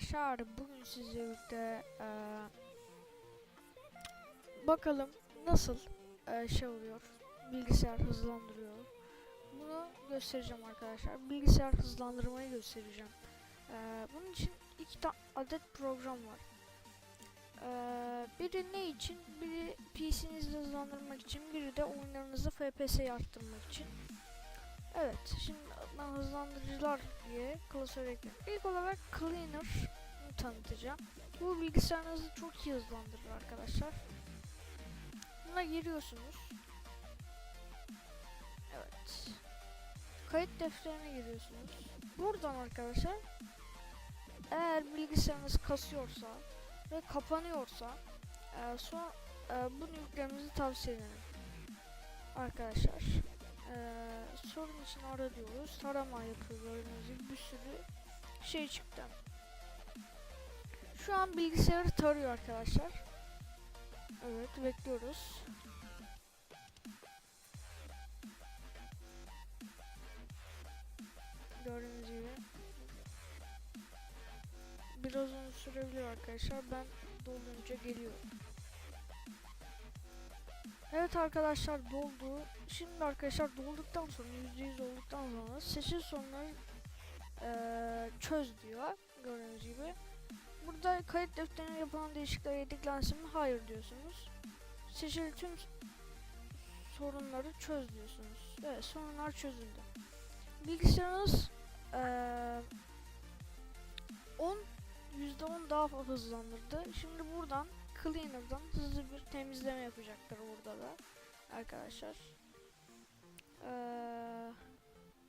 arkadaşlar bugün sizlerle e, bakalım nasıl e, şey oluyor bilgisayar hızlandırıyor. Bunu göstereceğim arkadaşlar. Bilgisayar hızlandırmayı göstereceğim. E, bunun için iki adet program var. E, biri ne için? Biri PC'nizi hızlandırmak için biri de oyunlarınızı FPS'yi arttırmak için. Evet şimdi ben hızlandırıcılar diye klasör ekliyorum. İlk olarak Cleaner tanıtacağım. Bu bilgisayarınızı çok iyi hızlandırır arkadaşlar. Buna giriyorsunuz. Evet. Kayıt defterine giriyorsunuz. Buradan arkadaşlar eğer bilgisayarınız kasıyorsa ve kapanıyorsa e, son e, bunu yüklemenizi tavsiye ederim. Arkadaşlar e, sorun için ara diyoruz. Tarama yapıyor gördüğünüz bir sürü şey çıktı. Şu an bilgisayarı tarıyor arkadaşlar. Evet bekliyoruz. Gördüğünüz gibi. Biraz uzun sürebilir arkadaşlar. Ben dolunca geliyorum. Evet arkadaşlar doldu. Şimdi arkadaşlar dolduktan sonra %100 olduktan sonra seçim sorunları eee, çöz diyor. Gördüğünüz gibi. Burada kayıt defterine yapılan değişiklikler yedeklensin mi? Hayır diyorsunuz. Seçili tüm sorunları çöz diyorsunuz. Evet sorunlar çözüldü. Bilgisayarınız eee 10 %10 daha hızlandırdı. Şimdi buradan Cleaner'dan hızlı bir temizleme yapacaktır burada da arkadaşlar. Eee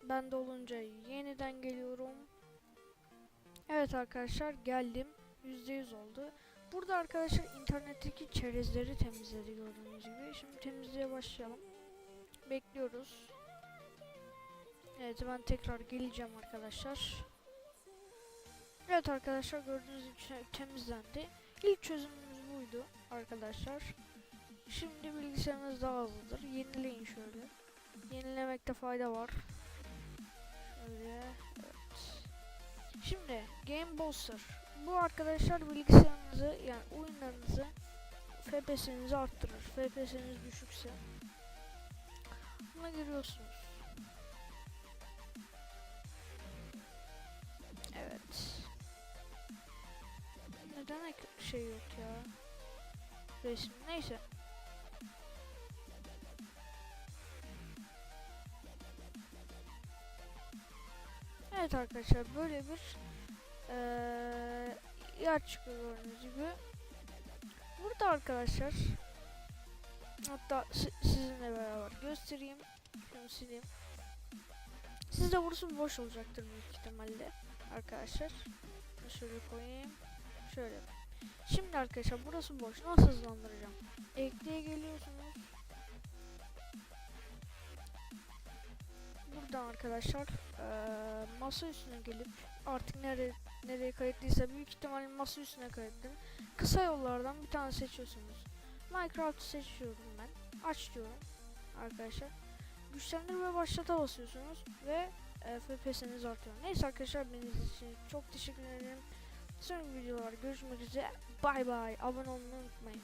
ben de olunca yeniden geliyorum. Evet arkadaşlar geldim. %100 oldu. Burada arkadaşlar internetteki çerezleri temizledi gördüğünüz gibi. Şimdi temizliğe başlayalım. Bekliyoruz. Evet ben tekrar geleceğim arkadaşlar. Evet arkadaşlar gördüğünüz gibi temizlendi. İlk çözümümüz buydu arkadaşlar. Şimdi bilgisayarınız daha hızlıdır. Yenileyin şöyle. Yenilemekte fayda var. Şöyle evet. Şimdi Game Booster. Bu arkadaşlar bilgisayarınızı yani oyunlarınızı FPS'inizi arttırır. FPS'iniz düşükse buna giriyorsunuz. Evet. Neden şey yok ya? Resim. Neyse. Evet arkadaşlar böyle bir eee yer çıkıyor gördüğünüz gibi. Burada arkadaşlar hatta si- sizinle beraber göstereyim. Şunu sileyim. Sizde burası boş olacaktır büyük ihtimalle arkadaşlar. Şöyle koyayım. Şöyle. Şimdi arkadaşlar burası boş. Nasıl hızlandıracağım? Ekleye geliyorsunuz. Buradan arkadaşlar eee masa üstüne gelip artık nereye nereye kayıtlıysa büyük ihtimalle masa üstüne kayıtlı. Kısa yollardan bir tane seçiyorsunuz. Minecraft'ı seçiyorum ben. Aç diyorum arkadaşlar. Güçlendir ve başlata basıyorsunuz ve e, FPS'iniz artıyor. Neyse arkadaşlar benim için çok teşekkür ederim. Sonraki videolarda görüşmek üzere. Bay bay. Abone olmayı unutmayın.